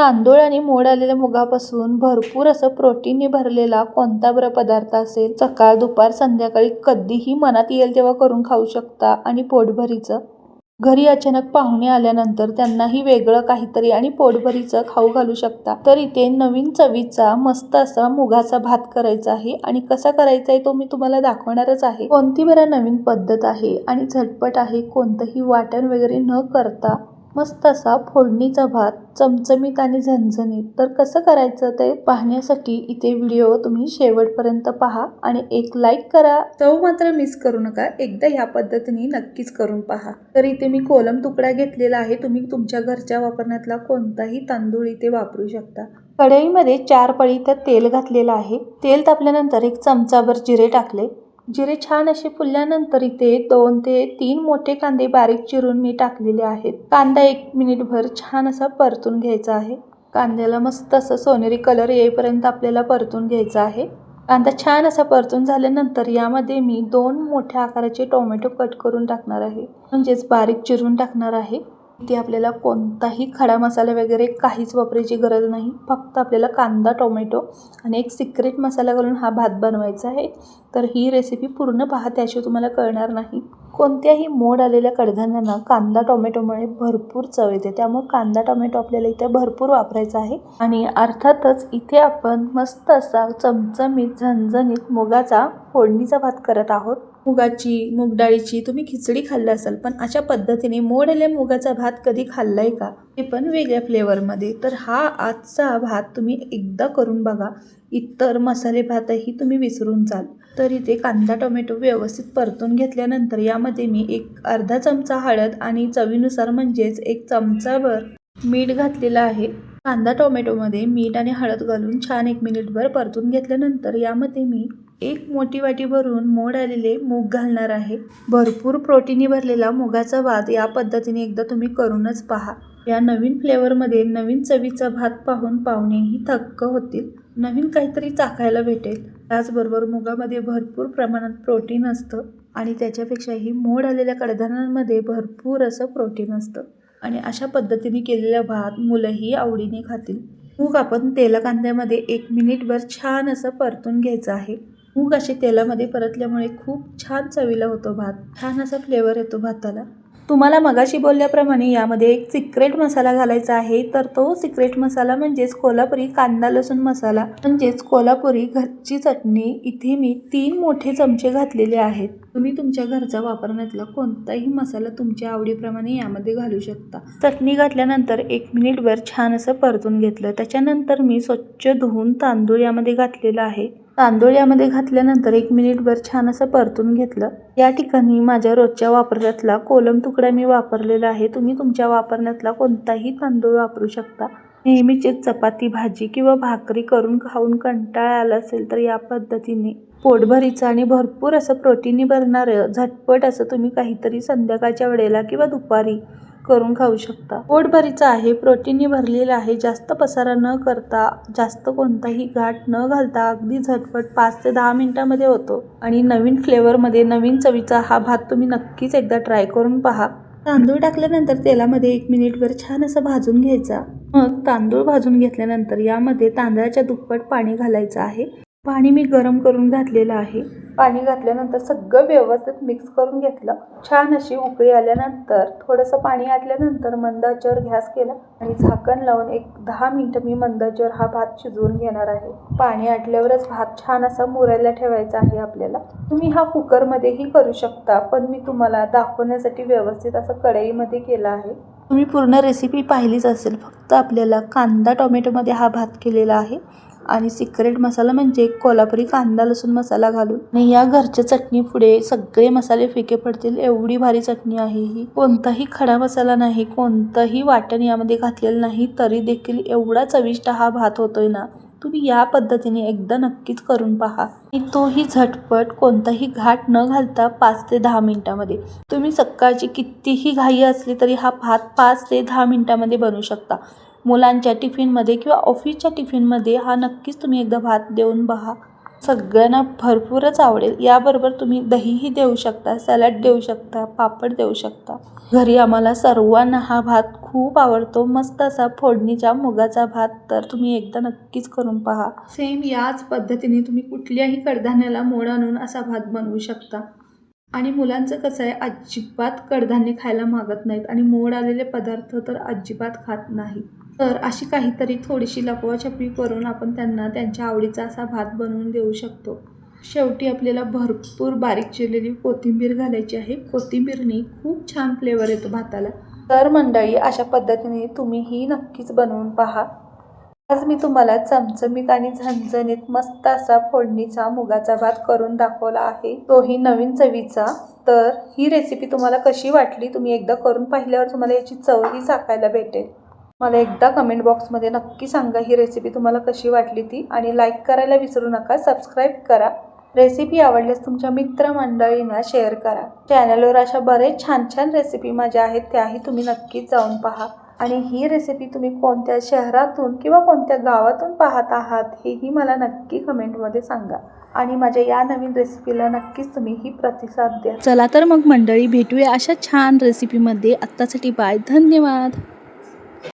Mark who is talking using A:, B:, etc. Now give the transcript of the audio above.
A: तांदूळ आणि मोड आलेल्या मुगापासून भरपूर असं प्रोटीनने भरलेला कोणता बरं पदार्थ असेल सकाळ दुपार संध्याकाळी कधीही मनात येईल तेव्हा करून खाऊ शकता. आणि पोटभरीचं? घरी अचानक पाहुणे आल्यानंतर त्यांनाही वेगळं काहीतरी आणि पोटभरीचं खाऊ घालू शकता. तर इथे नवीन चवीचा मस्त असा मुगाचा भात करायचा आहे. आणि कसा करायचा आहे तो मी तुम्हाला दाखवणारच आहे. कोणती बरं नवीन पद्धत आहे आणि झटपट आहे कोणतंही वाटण वगैरे न करता? मस्त असा फोडणीचा भात चमचमीत आणि झणझणीत. तर कसं करायचं ते पाहण्यासाठी इथे व्हिडिओ तुम्ही शेवटपर्यंत पहा आणि एक लाईक करा. चव मात्र मिस करू नका. एकदा ह्या पद्धतीने नक्कीच करून पहा. तर इथे मी कोलम तुकडा घेतलेला आहे. तुम्ही तुमच्या घरच्या वापरण्यातला कोणताही तांदूळ इथे वापरू शकता. कढईमध्ये चार पळी तर तेल घातलेलं आहे. तेल तापल्यानंतर एक चमचाभर जिरे टाकले. जिरे छान असे फुलल्यानंतर इथे दोन ते तीन मोठे कांदे बारीक चिरून मी टाकलेले आहेत. कांदा एक मिनिटभर छान असा परतून घ्यायचा आहे. कांद्याला मस्त असं सोनेरी कलर येईपर्यंत आपल्याला परतून घ्यायचा आहे. कांदा छान असा परतून झाल्यानंतर यामध्ये मी दोन मोठ्या आकाराचे टोमॅटो कट करून टाकणार आहे. म्हणजेच बारीक चिरून टाकणार आहे. इथे आपल्याला कोणताही खडा मसाला वगैरे काहीच वापरायची गरज नाही. फक्त आपल्याला कांदा टोमॅटो आणि एक सिक्रेट मसाला घालून हा भात बनवायचा आहे. तर ही रेसिपी पूर्ण पहा त्याशिवाय तुम्हाला कळणार नाही. कोणत्याही मोड आलेल्या कडधान्यांना कांदा टोमॅटोमुळे भरपूर चव येते. त्यामुळे कांदा टोमॅटो आपल्याला इथे भरपूर वापरायचा आहे. आणि अर्थातच इथे आपण मस्त असा चमचमीत झणझणीत मुगाचा फोडणीचा भात करत आहोत. मुगाची मूग डाळीची तुम्ही खिचडी खाल्ला असाल पण अशा पद्धतीने मोडलेल्या मुगाचा भात कधी खाल्लाय का? ते पण वेगळ्या फ्लेवरमध्ये तर हा आजचा भात तुम्ही एकदा करून बघा. इतर मसाले भातही तुम्ही विसरून जाल. तर इथे कांदा टोमॅटो व्यवस्थित परतून घेतल्यानंतर यामध्ये मी एक अर्धा चमचा हळद आणि चवीनुसार म्हणजेच एक चमचाभर मीठ घातलेलं आहे. कांदा टोमॅटोमध्ये मीठ आणि हळद घालून छान एक मिनिटभर परतून घेतल्यानंतर यामध्ये मी एक मोठी वाटी भरून मोड आलेले मूग घालणार आहे. भरपूर प्रोटीनी भरलेला मुगाचा भात या पद्धतीने एकदा तुम्ही करूनच पहा. या नवीन फ्लेवरमध्ये नवीन चवीचा भात पाहून पाहुणेही थक्क होतील. नवीन काहीतरी चाखायला भेटेल. त्याचबरोबर मुगामध्ये भरपूर प्रमाणात प्रोटीन असतं आणि त्याच्यापेक्षाही मोड आलेल्या कडधान्यांमध्ये भरपूर असं प्रोटीन असतं. आणि अशा पद्धतीने केलेला भात मुलंही आवडीने खातील. मूग आपण तेला कांद्यामध्ये एक मिनिटभर छान असं परतून घ्यायचं आहे. मूग असे तेलामध्ये परतल्यामुळे खूप छान चवीला होतो भात. छान असा फ्लेवर येतो भाताला. तुम्हाला मगाशी बोलल्याप्रमाणे यामध्ये एक सिक्रेट मसाला घालायचा आहे तर तो सिक्रेट मसाला म्हणजेच कोल्हापुरी कांदा लसूण मसाला. म्हणजेच कोल्हापुरी घरची चटणी. इथे मी तीन मोठे चमचे घातलेले आहेत. तुम्ही तुमच्या घरचा वापरण्यातला कोणताही मसाला तुमच्या आवडीप्रमाणे यामध्ये घालू शकता. चटणी घातल्यानंतर एक मिनिटभर छान असं परतून घेतलं. त्याच्यानंतर मी स्वच्छ धुवून तांदूळ यामध्ये घातलेला आहे. तांदूळ यामध्ये घातल्यानंतर एक मिनिटभर छान असं परतून घेतलं. या ठिकाणी माझ्या रोजच्या वापरण्यातला कोलम तुकडा मी वापरलेला आहे. तुम्ही तुमच्या वापरण्यातला कोणताही तांदूळ वापरू शकता. नेहमीचे चपाती भाजी किंवा भाकरी करून खाऊन कंटाळा आला असेल तर या पद्धतीने. पोटभरीचं आणि भरपूर असं प्रोटीननी भरणारं झटपट असं तुम्ही काहीतरी संध्याकाळच्या वेळेला किंवा दुपारी करून खाऊ शकता. पोटभरीचं आहे प्रोटीनने भरलेलं आहे जास्त पसारा न करता जास्त कोणताही घाट न घालता अगदी झटपट पाच ते दहा मिनटामध्ये होतो. आणि नवीन फ्लेवरमध्ये नवीन चवीचा हा भात तुम्ही नक्कीच एकदा ट्राय करून पहा. तांदूळ टाकल्यानंतर तेलामध्ये एक मिनिटभर छान असं भाजून घ्यायचा. मग तांदूळ भाजून घेतल्यानंतर यामध्ये तांदळाच्या दुप्पट पाणी घालायचं आहे. पाणी मी गरम करून घातलेलं आहे. पाणी घातल्यानंतर सगळं व्यवस्थित मिक्स करून घेतलं. छान अशी उकळी आल्यानंतर थोडंसं पाणी आटल्यानंतर मंदाच्यावर गॅस केला आणि झाकण लावून एक दहा मिनटं मी मंदाच्यावर हा भात शिजवून घेणार आहे. पाणी आटल्यावरच भात छान असा मुरायला ठेवायचा आहे आपल्याला. तुम्ही हा कुकरमध्येही करू शकता पण मी तुम्हाला दाखवण्यासाठी व्यवस्थित असं कढईमध्ये केला आहे. तुम्ही पूर्ण रेसिपी पाहिलीच असेल फक्त आपल्याला कांदा टोमॅटोमध्ये हा भात केलेला आहे. आणि सिक्रेट मसाला म्हणजे कोल्हापुरी कांदा लसूण मसाला घालून. आणि या घरच्या चटणी पुढे सगळे मसाले फिके पडतील. एवढी भारी चटणी आहे ही. कोणताही खडा मसाला नाही कोणतंही वाटण यामध्ये घातलेलं नाही तरी देखील एवढा चविष्ट हा भात होतोय ना तुम्ही या पद्धतीने एकदा नक्कीच करून पहा. तोही झटपट कोणताही घाट न घालता पाच ते दहा मिनिटामध्ये. तुम्ही सकाळची कितीही घाई असली तरी हा भात पाच ते दहा मिनिटामध्ये बनवू शकता. मुलांच्या टिफिनमध्ये किंवा ऑफिसच्या टिफिनमध्ये हा नक्कीच तुम्ही एकदा भात देऊन पहा सगळ्यांना भरपूरच आवडेल. याबरोबर तुम्ही दहीही देऊ शकता सॅलड देऊ शकता पापड देऊ शकता. घरी आम्हाला सर्वांना हा भात खूप आवडतो. मस्त असा फोडणीच्या मुगाचा भात तर तुम्ही एकदा नक्कीच करून पहा. सेम याच पद्धतीने तुम्ही कुठल्याही कडधान्याला मोड आणून असा भात बनवू शकता. आणि मुलांचं कसं आहे अजिबात कडधान्य खायला मागत नाहीत. आणि मोड आलेले पदार्थ तर अजिबात खात नाही तर अशी काहीतरी थोडीशी लपवाछपवी करून आपण त्यांना त्यांच्या आवडीचा असा भात बनवून देऊ शकतो. शेवटी आपल्याला भरपूर बारीक चिरलेली कोथिंबीर घालायची आहे. कोथिंबीरने खूप छान फ्लेवर येतो भाताला. तर मंडळी अशा पद्धतीने तुम्हीही नक्कीच बनवून पहा. आज मी तुम्हाला चमचमीत आणि झणझणीत मस्त असा फोडणीचा मुगाचा भात करून दाखवला आहे. तोही नवीन चवीचा. तर ही रेसिपी तुम्हाला कशी वाटली तुम्ही एकदा करून पाहिल्यावर तुम्हाला याची चवही चाकायला भेटेल. मला एकदा कमेंट बॉक्समध्ये नक्की सांगा ही रेसिपी तुम्हाला कशी वाटली ती. आणि लाईक करायला विसरू नका सबस्क्राईब करा. रेसिपी आवडल्यास तुमच्या मित्रमंडळींना शेअर करा. चॅनलवर अशा बरेच छान छान रेसिपी माझ्या आहेत त्याही तुम्ही नक्कीच जाऊन पहा. आणि ही रेसिपी तुम्ही कोणत्या शहरातून किंवा कोणत्या गावातून पाहत आहात हेही मला नक्की कमेंटमध्ये सांगा. आणि माझ्या या नवीन रेसिपीला नक्कीच तुम्ही ही प्रतिसाद द्या. चला तर मग मंडळी भेटूया अशा छान रेसिपीमध्ये आत्तासाठी बाय धन्यवाद.